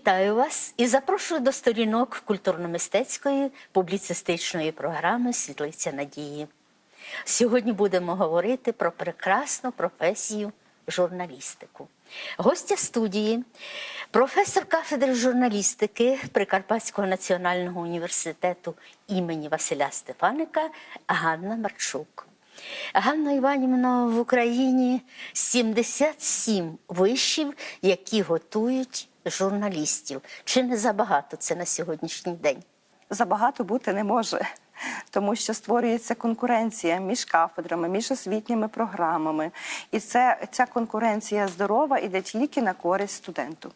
Вітаю вас і запрошую до сторінок культурно-мистецької публіцистичної програми Світлиця Надії. Сьогодні будемо говорити про прекрасну професію журналістику. Гостя студії, професор кафедри журналістики Прикарпатського національного університету імені Василя Стефаника Ганна Марчук. Ганна Іванівна в Україні 77 вишів, які готують журналістів. Чи не забагато це на сьогоднішній день? забагато бути не може, тому що створюється конкуренція між кафедрами, між освітніми програмами. І це, ця конкуренція здорова іде тільки на користь студенту.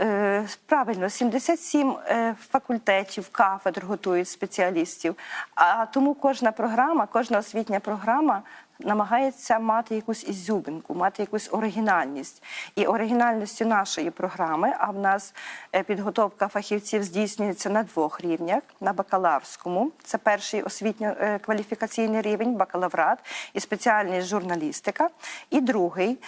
Е, Правильно, 77 е, факультетів, кафедр готують спеціалістів. А тому кожна програма, кожна освітня програма намагається мати якусь ізюбинку, мати якусь оригінальність. І оригінальністю нашої програми, а в нас е, підготовка фахівців здійснюється на двох рівнях: на бакалаврському, це перший освітньо-кваліфікаційний рівень, бакалаврат і спеціальність журналістика, і другий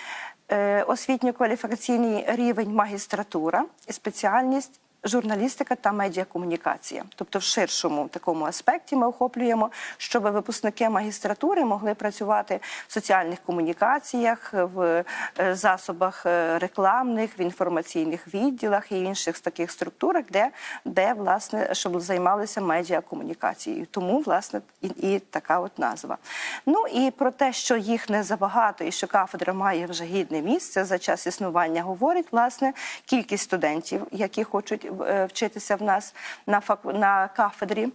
е, освітньо-кваліфікаційний рівень магістратура і спеціальність. Журналістика та медіакомунікація, тобто в ширшому такому аспекті ми охоплюємо, щоб випускники магістратури могли працювати в соціальних комунікаціях, в е, засобах е, рекламних, в інформаційних відділах і інших таких структурах, де, де власне щоб займалися медіакомунікацією. Тому власне і, і така от назва. Ну і про те, що їх не забагато, і що кафедра має вже гідне місце за час існування, говорить власне кількість студентів, які хочуть вчитися в нас на фак... на кафедрі,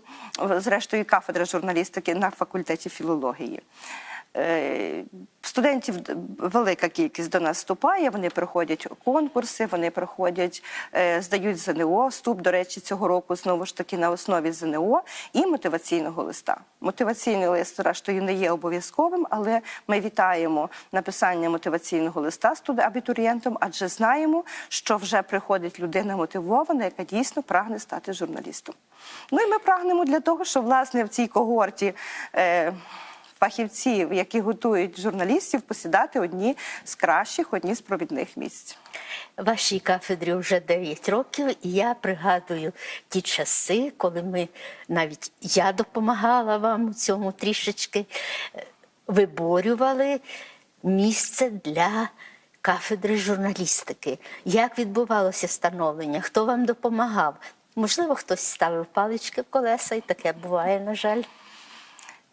зрештою кафедра журналістики на факультеті філології. Е, Студентів велика кількість до нас вступає. Вони проходять конкурси, вони проходять, е, здають ЗНО. Вступ, до речі, цього року знову ж таки на основі ЗНО і мотиваційного листа. Мотиваційний лист, зрештою, не є обов'язковим, але ми вітаємо написання мотиваційного листа абітурієнтам, адже знаємо, що вже приходить людина мотивована, яка дійсно прагне стати журналістом. Ну і ми прагнемо для того, щоб власне в цій когорті. Е, фахівців, які готують журналістів, посідати одні з кращих, одні з провідних місць. Вашій кафедрі вже 9 років, і я пригадую ті часи, коли ми навіть я допомагала вам у цьому трішечки, е, виборювали місце для кафедри журналістики. Як відбувалося становлення? Хто вам допомагав? Можливо, хтось ставив палички в колеса, і таке буває, на жаль.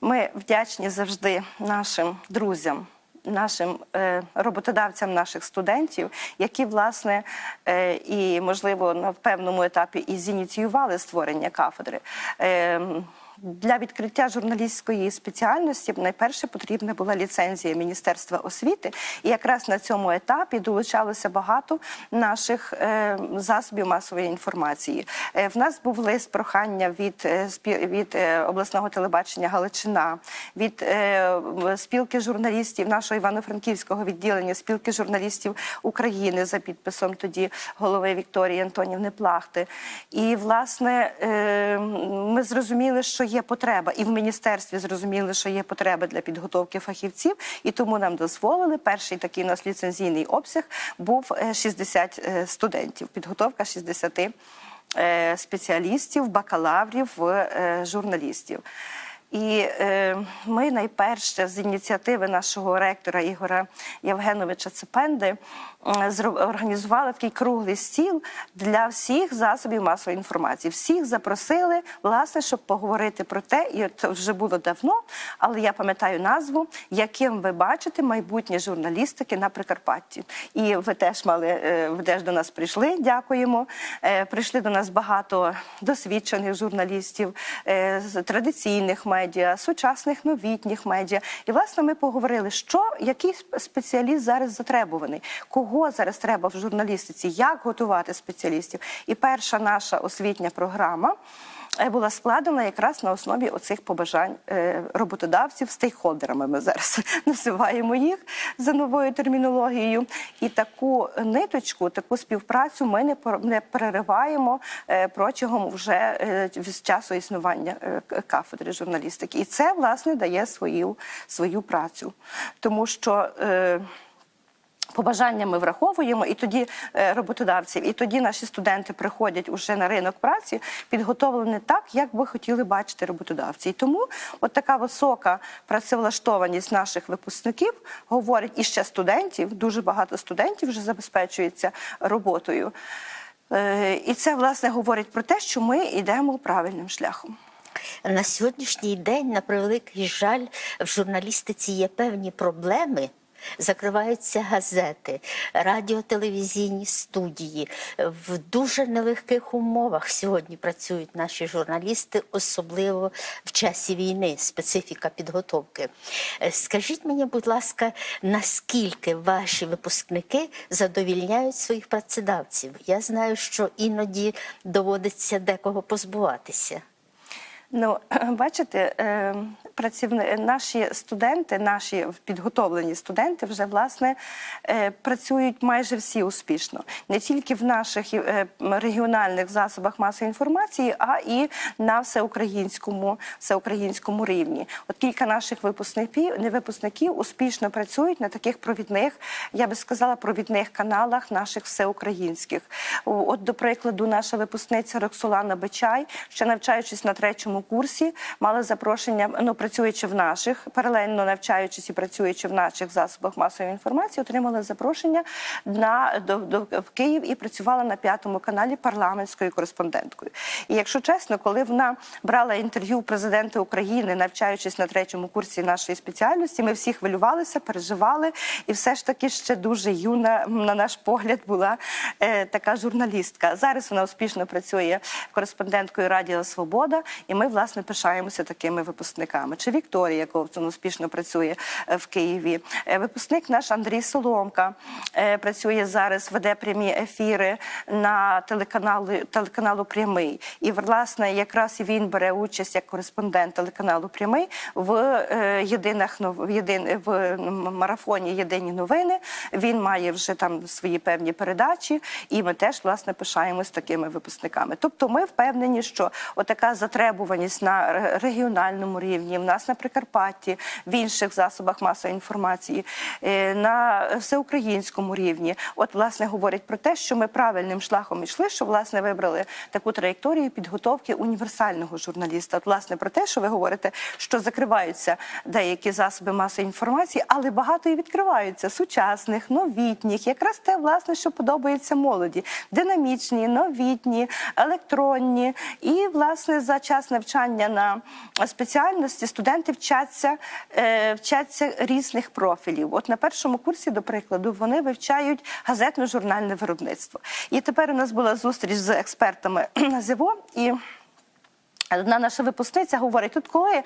Ми вдячні завжди нашим друзям. Нашим е, роботодавцям наших студентів, які власне е, і можливо на певному етапі і зініціювали створення кафедри. Для відкриття журналістської спеціальності найперше потрібна була ліцензія Міністерства освіти, і якраз на цьому етапі долучалося багато наших е, засобів масової інформації. Е, в нас був лист прохання від, е, від обласного телебачення Галичина, від спілки журналістів нашого івано-франківського відділення, спілки журналістів України за підписом тоді голови Вікторії Антонівни Плахти. І власне ми зрозуміли, що є потреба, і в міністерстві зрозуміли, що є потреба для підготовки фахівців, і тому нам дозволили. Перший такий у нас ліцензійний обсяг був е, 60 е, студентів. Підготовка 60 е, спеціалістів, бакалаврів, е, журналістів. І е, ми найперше з ініціативи нашого ректора Ігора Євгеновича Цепенди е, організували такий круглий стіл для всіх засобів масової інформації. Всіх запросили, власне, щоб поговорити про те, і це вже було давно, але я пам'ятаю назву, яким ви бачите майбутнє журналістики на Прикарпатті. І ви теж мали е, ви теж до нас прийшли. Дякуємо. Е, Прийшли до нас багато досвідчених журналістів е, традиційних медіа, сучасних новітніх медіа. І власне ми поговорили, що який спеціаліст зараз затребуваний, кого зараз треба в журналістиці, як готувати спеціалістів. І перша наша освітня програма. Е, Була складена якраз на основі оцих побажань е, роботодавців, стейкхолдерами. Ми зараз називаємо їх за новою термінологією. І таку ниточку, таку співпрацю ми не не перериваємо е, протягом вже з часу існування кафедри журналістики. І це власне дає свою, свою працю, тому що. Побажання ми враховуємо, і тоді е, роботодавців, і тоді наші студенти приходять уже на ринок праці, підготовлені так, як би хотіли бачити роботодавці. І тому от така висока працевлаштованість наших випускників говорить і ще студентів. Дуже багато студентів вже забезпечується роботою. Е, І це власне говорить про те, що ми йдемо правильним шляхом. На сьогоднішній день, на превеликий жаль, в журналістиці є певні проблеми. Закриваються газети, радіотелевізійні студії. В дуже нелегких умовах сьогодні працюють наші журналісти, особливо в часі війни, специфіка підготовки. Е, Скажіть мені, будь ласка, наскільки ваші випускники задовільняють своїх працедавців? Я знаю, що іноді доводиться декого позбуватися. Ну, бачите, е, працівни... наші студенти, наші підготовлені студенти вже власне е, працюють майже всі успішно, не тільки в наших е, регіональних засобах масової інформації, а і на всеукраїнському, всеукраїнському рівні. От кілька наших випускників, не випускників успішно працюють на таких провідних, я би сказала, провідних каналах наших всеукраїнських. От, до прикладу, наша випускниця Роксолана Бичай, ще навчаючись на третьому курсі, мала запрошення, ну працюючи в наших, паралельно навчаючись і працюючи в наших засобах масової інформації, отримала запрошення на до, до в Київ і працювала на п'ятому каналі парламентською кореспонденткою. І якщо чесно, коли вона брала інтерв'ю президента України, навчаючись на третьому курсі нашої спеціальності, ми всі хвилювалися, переживали, і все ж таки ще дуже юна, на наш погляд, була е, така журналістка. Зараз вона успішно працює кореспонденткою Радіо Свобода, і ми власне пишаємося такими випускниками. Чи Вікторія Ковцун успішно працює е, в Києві. Е, Випускник наш Андрій Соломка е, працює зараз, веде прямі ефіри на телеканалу телеканалу Прямий. І власне якраз він бере участь як кореспондент телеканалу Прямий в єдинах в єдин в марафоні Єдині новини. Він має вже там свої певні передачі, і ми теж власне пишаємось такими випускниками. Тобто, ми впевнені, що отака затребуваність на регіональному рівні, в нас на Прикарпатті, в інших засобах масової інформації, е, на всеукраїнському рівні, от власне говорить про те, що ми правильним шляхом йшли, що власне вибрали таку траєкторію підготовки універсального журналіста. От власне про те, що ви говорите, що закриваються деякі засоби масової інформації, але багато і відкриваються сучасних, новітніх, якраз те, власне, що подобається молоді, динамічні, новітні, електронні. І власне за час навчання на спеціальності студенти вчаться, е, вчаться різних профілів. От на першому курсі, до прикладу, вони вивчають газетно-журнальне виробництво. І тепер у нас була зустріч з експертами на ЗІВО і. Одна наша випускниця говорить: тут коли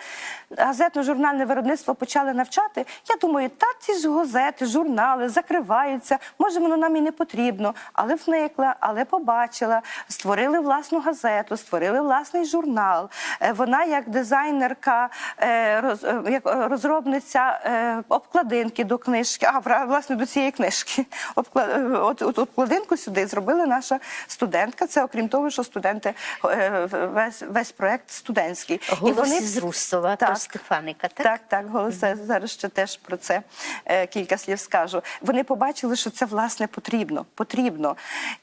газетно-журнальне виробництво почали навчати, я думаю, та ці ж газети, журнали закриваються, може воно нам і не потрібно, але вникла, але побачила, створили власну газету, створили власний журнал. Е, Вона, як дизайнерка, е, е, як розробниця обкладинки до книжки, а власне до цієї книжки. От, от обкладинку сюди зробила наша студентка. Це окрім того, що студенти весь весь проект студентський. Голос із Рустова Так. про Стефаника, так? Так, так, голос. Я Зараз ще теж про це е, кілька слів скажу. Вони побачили, що це власне потрібно. Потрібно.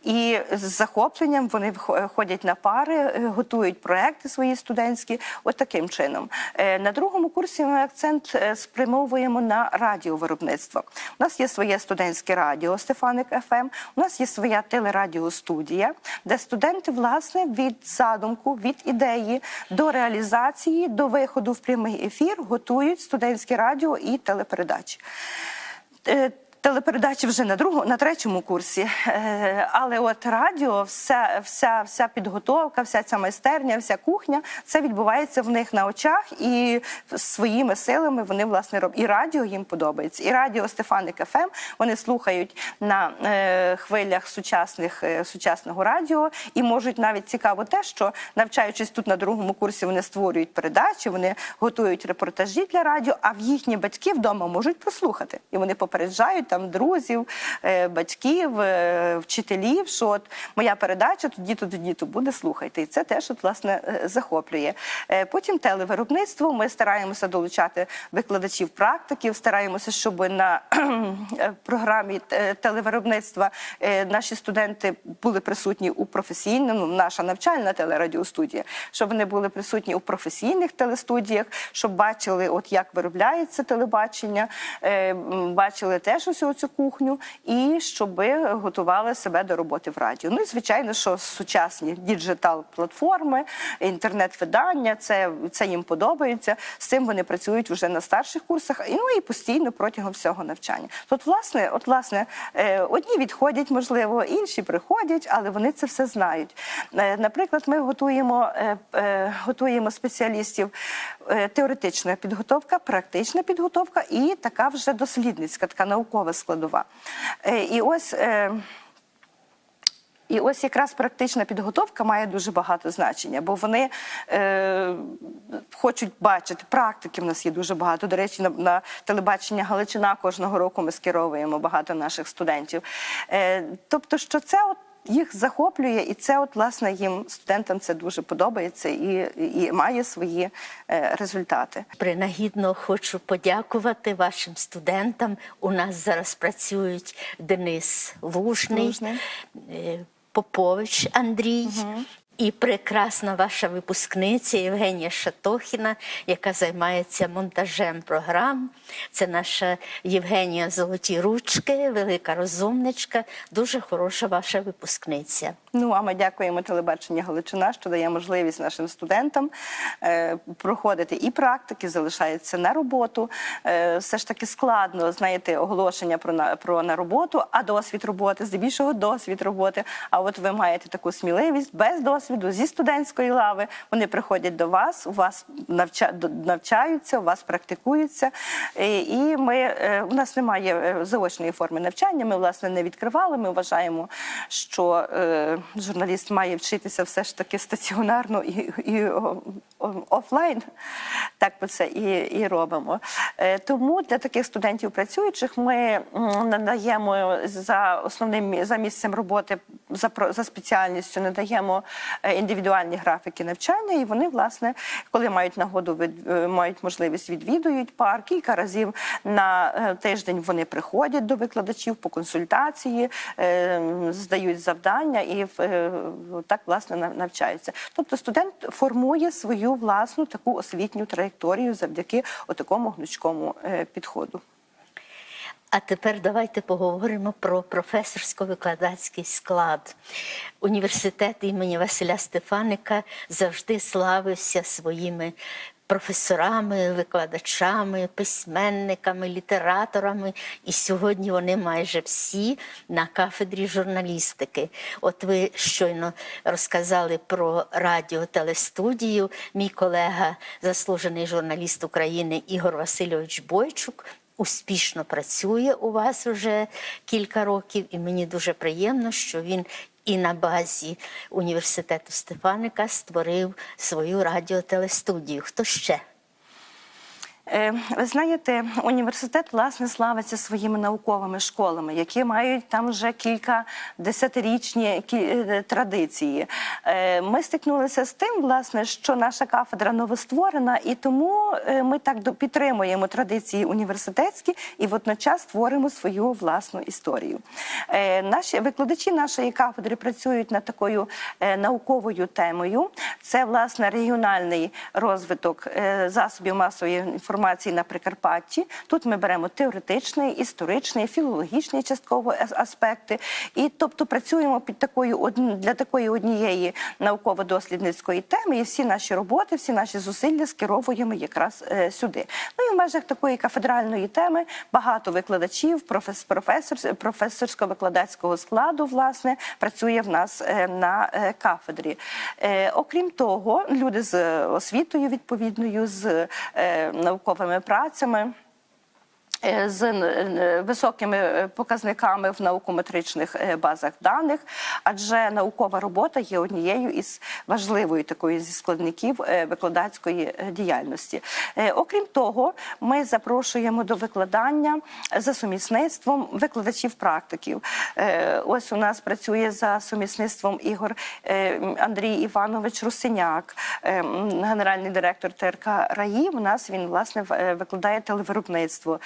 І з захопленням вони вх- ходять на пари, е, готують проекти свої студентські. От таким чином. Е, На другому курсі ми акцент е, спрямовуємо на радіовиробництво. У нас є своє студентське радіо Стефаник ФМ. У нас є своя телерадіостудія, де студенти власне від задумку, від ідеї до реалізації, до виходу в прямий ефір готують студентське радіо і телепередачі. Телепередачі вже на другому, на третьому курсі, Е, але от радіо, вся, вся, вся підготовка, вся ця майстерня, вся кухня, це відбувається в них на очах, і своїми силами вони власне роблять. І радіо їм подобається. І радіо Стефаник ФМ вони слухають на е, хвилях сучасних е, сучасного радіо, і можуть навіть цікаво те, що навчаючись тут на другому курсі, вони створюють передачі, вони готують репортажі для радіо, а в їхні батьки вдома можуть прослухати. І вони попереджають там друзів, е, батьків, е, вчителів, що от моя передача тоді-то, тоді-то буде, слухайте. І це теж от, власне е, захоплює. Потім телевиробництво. Ми стараємося долучати викладачів практиків, стараємося, щоб на програмі телевиробництва наші студенти були присутні у професійному, наша навчальна телерадіостудія, щоб вони були присутні у професійних телестудіях, щоб бачили, от як виробляється телебачення, бачили теж усю цю кухню, і щоб готували себе до роботи в радіо. Ну і звичайно, що сучасні діджитал платформи, інтернет-видання, це, це їм подобається. З цим вони працюють вже на старших курсах, і ну і постійно протягом всього навчання. Тут, власне, от власне, е, одні відходять, можливо, інші приходять, але вони це все знають. Е, Наприклад, ми готуємо, е, готуємо спеціалістів теоретична підготовка, практична підготовка і така вже дослідницька, така наукова складова. Е, І ось. е, і ось якраз практична підготовка має дуже багато значення, бо вони е, хочуть бачити практики. В нас є дуже багато. До речі, на, на телебачення Галичина кожного року ми скеровуємо багато наших студентів. Е, тобто, що це от. Їх захоплює, і це, от, власне, їм студентам це дуже подобається і, і має свої е, результати. Принагідно хочу подякувати вашим студентам. У нас зараз працюють Денис Лужний, Лужний. е, Попович Андрій. І прекрасна ваша випускниця Євгенія Шатохіна, яка займається монтажем програм. Це наша Євгенія Золоті ручки, велика розумничка, дуже хороша ваша випускниця. Ну а ми дякуємо телебачення Галичина, що дає можливість нашим студентам е, проходити і практики, залишаються на роботу. Е, все ж таки складно знаєте оголошення про на про на роботу, а досвід роботи, здебільшого досвід роботи. А от ви маєте таку сміливість без досвіду зі студентської лави. Вони приходять до вас, у вас навчаються, у вас практикуються. І, ми е, у нас немає е, заочної форми навчання. Ми власне не відкривали. Ми вважаємо, що е, журналіст має вчитися все ж таки стаціонарно і, і офлайн. Так ми це і, і робимо. Е, Тому для таких студентів працюючих ми надаємо за основним за місцем роботи за за спеціальністю надаємо е, індивідуальні графіки навчання, і вони, власне, коли мають нагоду від е, мають можливість відвідують пар кілька разів на тиждень. Вони приходять до викладачів по консультації, здають завдання і так власне навчаються. Тобто студент формує свою власну таку освітню траєкторію завдяки отакому гнучкому е, підходу. А тепер давайте поговоримо про професорсько-викладацький склад. Університет імені Василя Стефаника завжди славився своїми професорами, викладачами, письменниками, літераторами. І сьогодні вони майже всі на кафедрі журналістики. От ви щойно розказали про радіотелестудію. Мій колега, заслужений журналіст України Ігор Васильович Бойчук, успішно працює у вас вже кілька років, і мені дуже приємно, що він і на базі університету Стефаника створив свою радіотелестудію. Хто ще? Е, Ви знаєте, університет власне славиться своїми науковими школами, які мають там вже кілька десятирічні е, традиції. Е, Ми стикнулися з тим, власне, що наша кафедра новостворена, і тому ми так підтримуємо традиції університетські і водночас створимо свою власну історію. Наші викладачі нашої кафедри працюють над такою науковою темою. Це власне регіональний розвиток засобів масової інформації на Прикарпатті. Тут ми беремо теоретичний, історичний, філологічний частково аспекти. І тобто працюємо під такою для такої однієї науково-дослідницької теми. І всі наші роботи, всі наші зусилля скеровуємо якраз е, сюди. Ну і в межах такої кафедральної теми багато викладачів, профес, професор, професорсько-викладацького складу, власне, працює в нас е, на е, кафедрі. Окрім того, люди з освітою відповідною, з е, науковими працями. Е, з е, високими е, показниками в наукометричних базах даних, адже наукова робота є однією із важливою такою зі складників викладацької діяльності. Окрім того, ми запрошуємо до викладання за сумісництвом викладачів-практиків. Ось у нас працює за сумісництвом Ігор Андрій Іванович Русиняк, генеральний директор ТРК РАІ. У нас він власне викладає телевиробництво,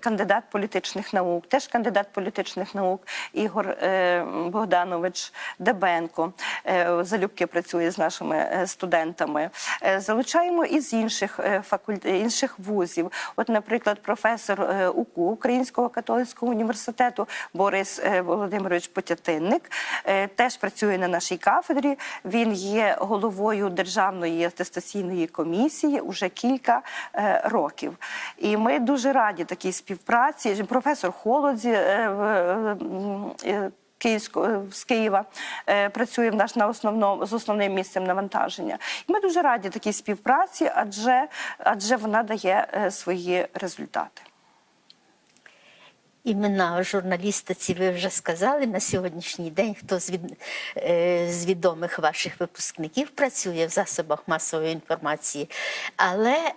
кандидат політичних наук, теж кандидат політичних наук Ігор е, Богданович Дебенко. Е, Залюбки працює з нашими е, студентами. Залучаємо із інших факульт... інших вузів. От, наприклад, професор УКУ Українського католицького університету Борис Володимирович Потятинник теж працює на нашій кафедрі. Він є головою державної атестаційної комісії уже кілька років. І ми дуже раді такій співпраці. Професор Холодзі. е, е, е, з Києва працює наш на основному з основним місцем навантаження. І ми дуже раді такій співпраці, адже адже вона дає свої результати. Імена журналістиці ви вже сказали на сьогоднішній день, хто з, від, з відомих ваших випускників працює в засобах масової інформації, але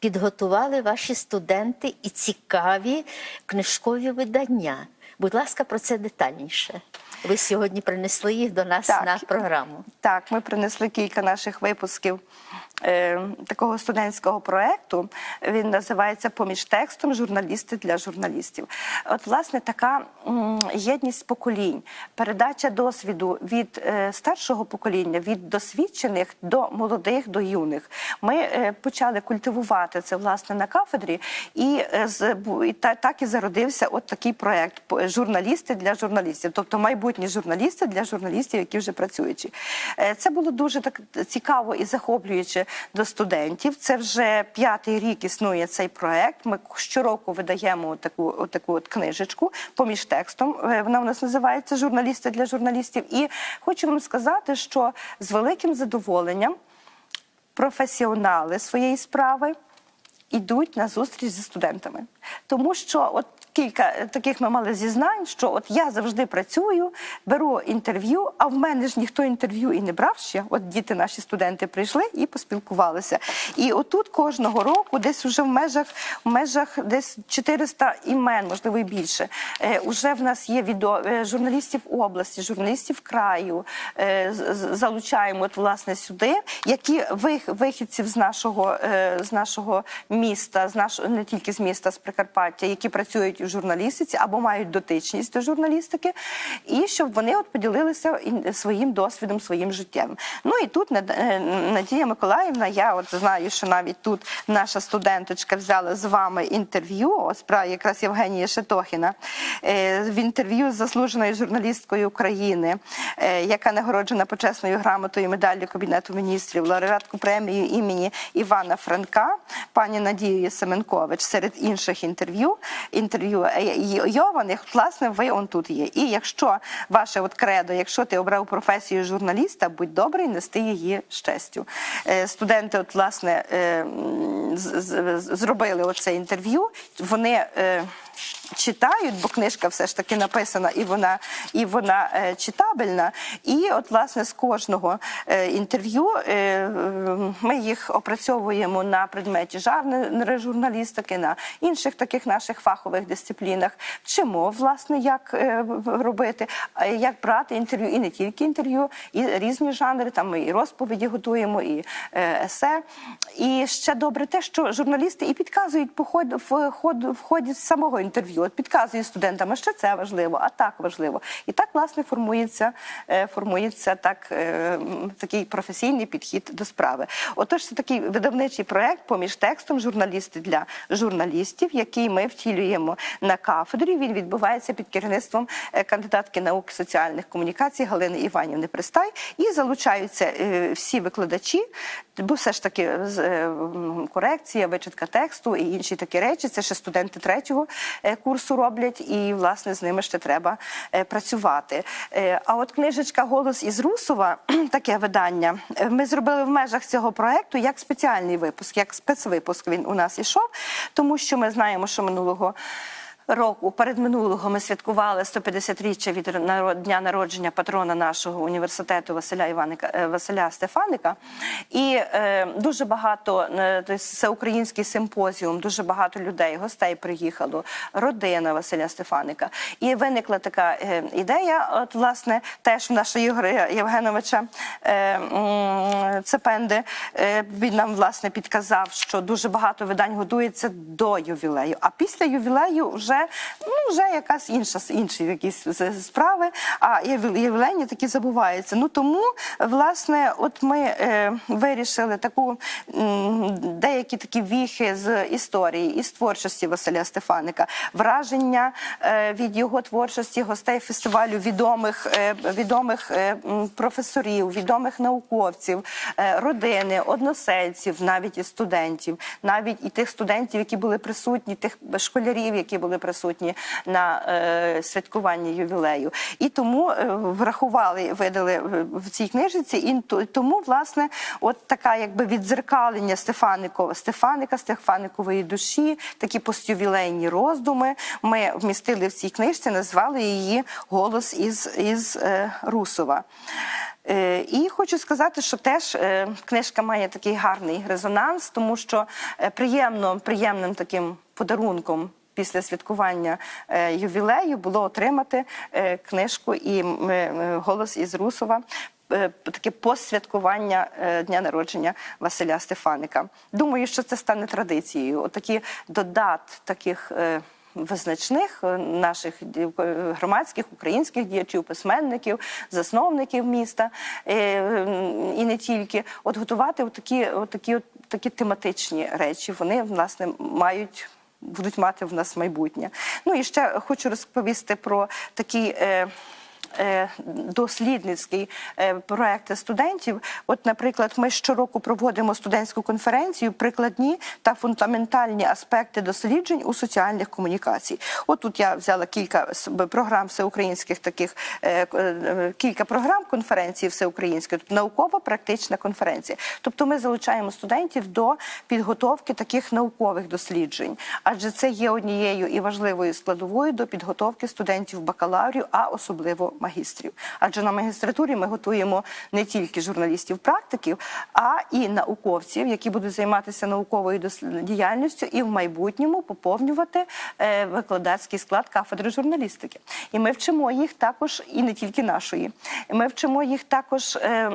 підготували ваші студенти і цікаві книжкові видання. Будь ласка, про це детальніше. Ви сьогодні принесли їх до нас Так. на програму. Так, ми принесли кілька наших випусків е, такого студентського проєкту. Він називається Поміж текстом журналісти для журналістів. От, власне, така єдність поколінь, передача досвіду від е, старшого покоління, від досвідчених до молодих, до юних. Ми е, почали культивувати це власне на кафедрі, і, е, з, і та, так і зародився от такий проєкт журналісти для журналістів, тобто майбутні журналісти для журналістів, які вже працюючі. Е, Це було дуже так цікаво і захоплююче до студентів. Це вже п'ятий рік існує цей проєкт. Ми щороку видаємо таку, от таку от книжечку поміж текстом. Е, Вона у нас називається Журналісти для журналістів. І хочу вам сказати, що з великим задоволенням професіонали своєї справи йдуть на зустріч зі студентами. Тому що от кілька таких ми мали зізнань, що от я завжди працюю, беру інтерв'ю, а в мене ж ніхто інтерв'ю і не брав ще. От діти, наші студенти прийшли і поспілкувалися. І отут кожного року, десь уже в межах, в межах десь 400 імен, можливо, і більше. Е, уже в нас є відео е, журналістів області, журналістів краю. Е, залучаємо от, власне сюди, які вих, вихідців з нашого, е, з нашого міста, з нашого не тільки з міста, з Прикарпаття, які працюють у журналістиці або мають дотичність до журналістики, і щоб вони от поділилися своїм досвідом, своїм життям. Ну і тут е, Надія Миколаївна, я от знаю, що навіть тут наша студенточка взяла з вами інтерв'ю. Ось про якраз Євгенія Шетохіна е, в інтерв'ю з заслуженою журналісткою України, е, яка нагороджена почесною грамотою медаллю Кабінету міністрів, лауреатку премії імені Івана Франка, пані Надією Семенкович, серед інших інтерв'ю, інтерв'ю й- Йованих, власне, ви он тут є. І якщо ваше от кредо, якщо ти обрав професію журналіста, будь добрий нести її з честю. Студенти, от власне, е, з- зробили оце інтерв'ю. Вони е, читають, бо книжка все ж таки написана, і вона і вона е, читабельна. І от власне з кожного е, інтерв'ю е, ми їх опрацьовуємо на предметі жанри журналістики, на інших таких наших фахових дисциплінах. Вчимо власне, як робити, як брати інтерв'ю, і не тільки інтерв'ю, і різні жанри. Там ми і розповіді готуємо, і есе. І ще добре те, що журналісти і підказують по ходу в ході самого інтерв'ю. От підказують студентам, а що це важливо, а так важливо. І так власне формується, е, формується так е, такий професійний підхід до справи. Отож, це такий видавничий проект поміж текстом журналісти для журналістів, який ми втілюємо на кафедрі. Він відбувається під керівництвом е, кандидатки наук соціальних комунікацій Галини Іванівни Пристай. І залучаються всі викладачі, бо все ж таки корекція, вичитка тексту і інші такі речі. Це ще студенти третього курсу. Курсу роблять, і власне з ними ще треба е, працювати. Е, А от книжечка Голос із Русова, таке видання. е, Ми зробили в межах цього проекту як спеціальний випуск, як спецвипуск він у нас ішов, тому що ми знаємо, що минулого. Року передминулого ми святкували 150-річчя від дня народження патрона нашого університету Василя Іваника е, Василя Стефаника. І е, дуже багато е, тобто всеукраїнський симпозіум, дуже багато людей, гостей приїхало, родина Василя Стефаника. І виникла така е, ідея, от власне, теж в нашого Ігоря Євгеновича е, Цепенди. Е, він нам власне підказав, що дуже багато видань готується до ювілею. А після ювілею вже ну вже якась інша інші якісь справи. А ювілейні такі забуваються. Ну тому власне, от ми е, вирішили таку деякі такі віхи з історії із творчості Василя Стефаника, враження е, від його творчості гостей фестивалю відомих е, відомих е, професорів, відомих науковців, е, родини, односельців, навіть і студентів, навіть і тих студентів, які були присутні, тих школярів, які були присутні на е, святкуванні ювілею. І тому е, врахували, видали в- в цій книжці, і тому, власне, от така якби віддзеркалення Стефаникова, Стефаника, Стефаникової душі, такі постювілейні роздуми. Ми вмістили в цій книжці, назвали її Голос із, із е, Русова. Е, І хочу сказати, що теж е, книжка має такий гарний резонанс, тому що е, приємно, приємним таким подарунком. Після святкування е, ювілею було отримати е, книжку і е, голос із Русова. Таке посвяткування дня народження Василя Стефаника. Думаю, що це стане традицією. Отакі додат таких визначних наших громадських українських діячів, письменників, засновників міста і не тільки. От готувати такі, такі, такі тематичні речі. Вони власне мають. Будуть мати в нас майбутнє. Ну і ще хочу розповісти про такий е, дослідницький е, проект студентів. От, наприклад, ми щороку проводимо студентську конференцію прикладні та фундаментальні аспекти досліджень у соціальних комунікацій. От тут я взяла кілька програм всеукраїнських таких е, е, кілька програм конференції всеукраїнської, тобто наукова-практична конференція. Тобто ми залучаємо студентів до підготовки таких наукових досліджень, адже це є однією і важливою складовою до підготовки студентів бакалаврів, а особливо магістрів. Адже на магістратурі ми готуємо не тільки журналістів-практиків, а і науковців, які будуть займатися науковою діяльністю і в майбутньому поповнювати е, викладацький склад кафедри журналістики. І ми вчимо їх також, і не тільки нашої. Ми вчимо їх також е,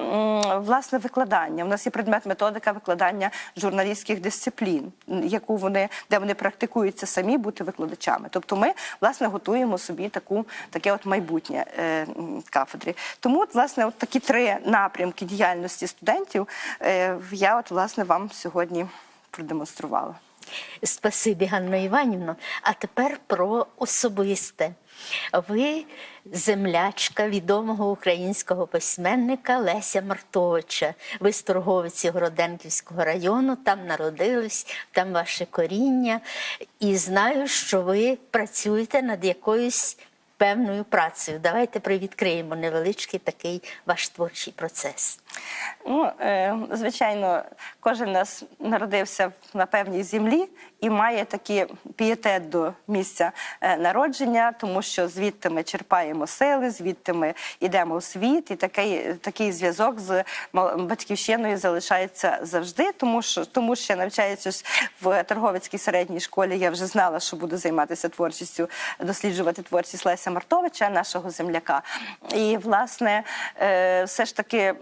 власне викладання. У нас є предмет методика викладання журналістських дисциплін, яку вони де вони практикуються самі бути викладачами. Тобто, ми власне готуємо собі таку таке от майбутнє м, кафедрі. Тому, от, власне, от такі три напрямки діяльності студентів е, я от власне вам сьогодні продемонструвала. Спасибі, Ганна Іванівна. А тепер про особисте. Ви землячка відомого українського письменника Леся Мартовича. Ви з Торговиці Городенківського району, там народились, там ваше коріння. І знаю, що ви працюєте над якоюсь певною працею. Давайте привідкриємо невеличкий такий ваш творчий процес. Ну, е, звичайно, кожен нас народився на певній землі і має такий пієтет до місця е, народження, тому що звідти ми черпаємо сили, звідти ми йдемо у світ, і такий, такий зв'язок з батьківщиною залишається завжди, тому що тому що навчаючись в торговецькій середній школі, я вже знала, що буду займатися творчістю, досліджувати творчість Леся Мартовича, нашого земляка. І власне е, все ж таки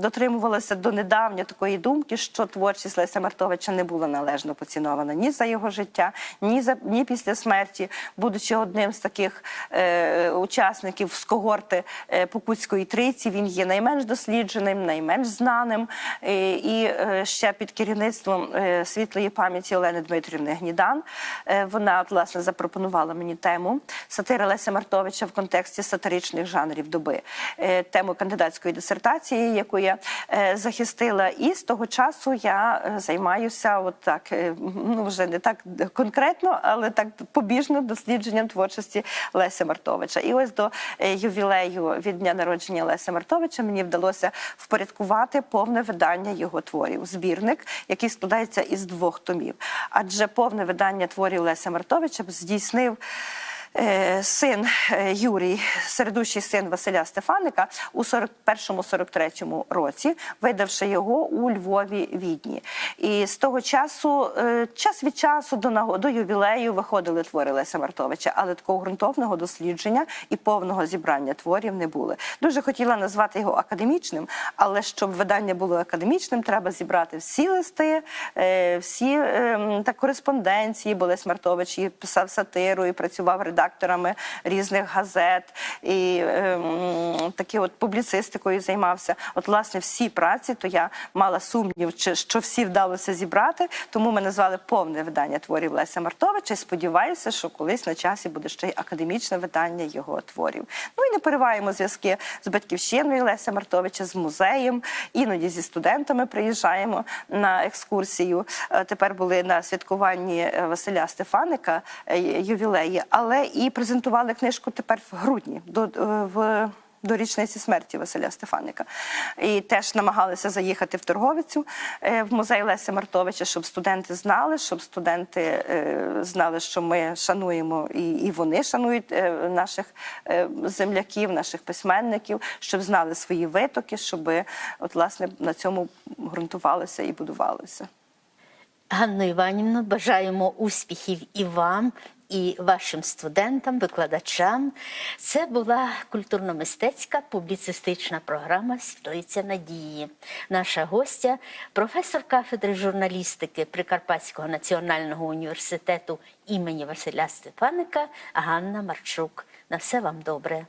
дотримувалася до недавньої такої думки, що творчість Леся Мартовича не була належно поцінована ні за його життя, ні за ні після смерті, будучи одним з таких е, учасників з когорти е, Покутської триці, він є найменш дослідженим, найменш знаним. Е, і е, ще під керівництвом е, світлої пам'яті Олени Дмитрівни Гнідан е, вона от, власне запропонувала мені тему сатира Леся Мартовича в контексті сатиричних жанрів доби, е, тему кандидатської дисертації, яку я е, захистила. І з того часу я е, займаюся, от так, е, ну вже не так конкретно, але так побіжно дослідженням творчості Леся Мартовича. І ось до е, ювілею від дня народження Леся Мартовича мені вдалося впорядкувати повне видання його творів. Збірник, який складається із двох томів. Адже повне видання творів Леся Мартовича здійснив. Е, Син е, Юрій, середущий син Василя Стефаника, у 41-43 році, видавши його у Львові Відні. І з того часу, е, час від часу до до ювілею виходили твори Леся Мартовича, але такого ґрунтовного дослідження і повного зібрання творів не було. Дуже хотіла назвати його академічним, але щоб видання було академічним, треба зібрати всі листи, всі ем, та кореспонденції, бо Лесь Мартович і писав сатиру, і працював редакторами різних газет, і ем, такі от публіцистикою займався. От, власне, всі праці, то я мала сумнів, чи що всі вдалося зібрати. Тому ми назвали повне видання творів Леся Мартовича. І сподіваюся, що колись на часі буде ще й академічне видання його творів. Ну і не перериваємо зв'язки з батьківщиною Леся Мартовича, з музеєм. Іноді зі студентами приїжджаємо на екскурсію. Е, Тепер були на святкуванні е, Василя Стефаника е, ювілеї, але і презентували книжку тепер в грудні до е, в. До річниці смерті Василя Стефаника. І теж намагалися заїхати в торговицю е, в музей Леся Мартовича, щоб студенти знали, щоб студенти е, знали, що ми шануємо і, і вони шанують наших земляків, наших письменників, щоб знали свої витоки, щоб от власне на цьому ґрунтувалося і будувалося. Ганно Іванівно, бажаємо успіхів і вам, і вашим студентам, викладачам. Це була культурно-мистецька публіцистична програма Світлиця Надії. Наша гостя, професор кафедри журналістики Прикарпатського національного університету імені Василя Стефаника Ганна Марчук. На все вам добре.